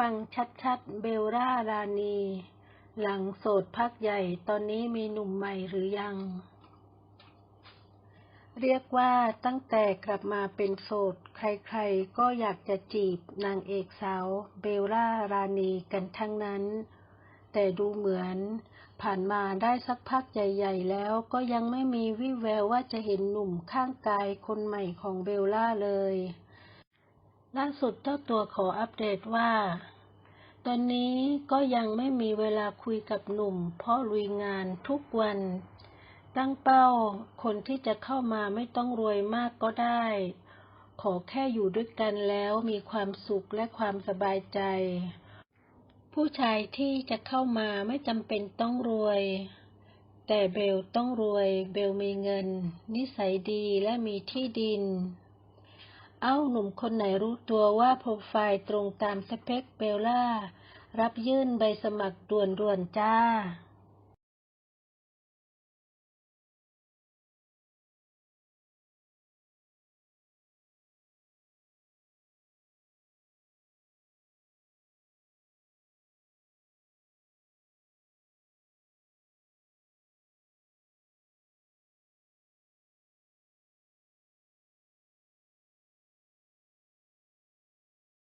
ฟังชัดๆ เบลล่ารานีหลังโสดพักใหญ่ตอนนี้มีหนุ่มใหม่หรือยัง เรียกว่าตั้งแต่กลับมาเป็นโสด ใครๆ ก็อยากจะจีบนางเอกสาว เบลล่ารานีกันทั้งนั้น แต่ดูเหมือน ผ่านมาได้สักพักใหญ่ ๆ แล้วก็ยังไม่มีวี่แววว่าจะเห็นหนุ่มข้างกายคนใหม่ของเบลล่าเลย ล่าสุดเจ้าตัวขออัปเดตว่า ตอนนี้ก็ยังไม่มีเวลาคุยกับหนุ่ม เพราะลุยงานทุกวัน ตั้งเป้าคนที่จะเข้ามาไม่ต้องรวยมากก็ได้ ขอแค่อยู่ด้วยกันแล้วมีความสุขและความสบายใจ ผู้ชายที่จะเข้ามาไม่จำเป็นต้องรวย แต่เบลต้องรวย เบลมีเงิน นิสัยดีและมีที่ดิน เอ้าหนุ่มคนไหนรู้ตัวว่าโปรไฟล์ตรงตามสเปคเบลล่า รับยื่นใบสมัครด่วนๆจ้า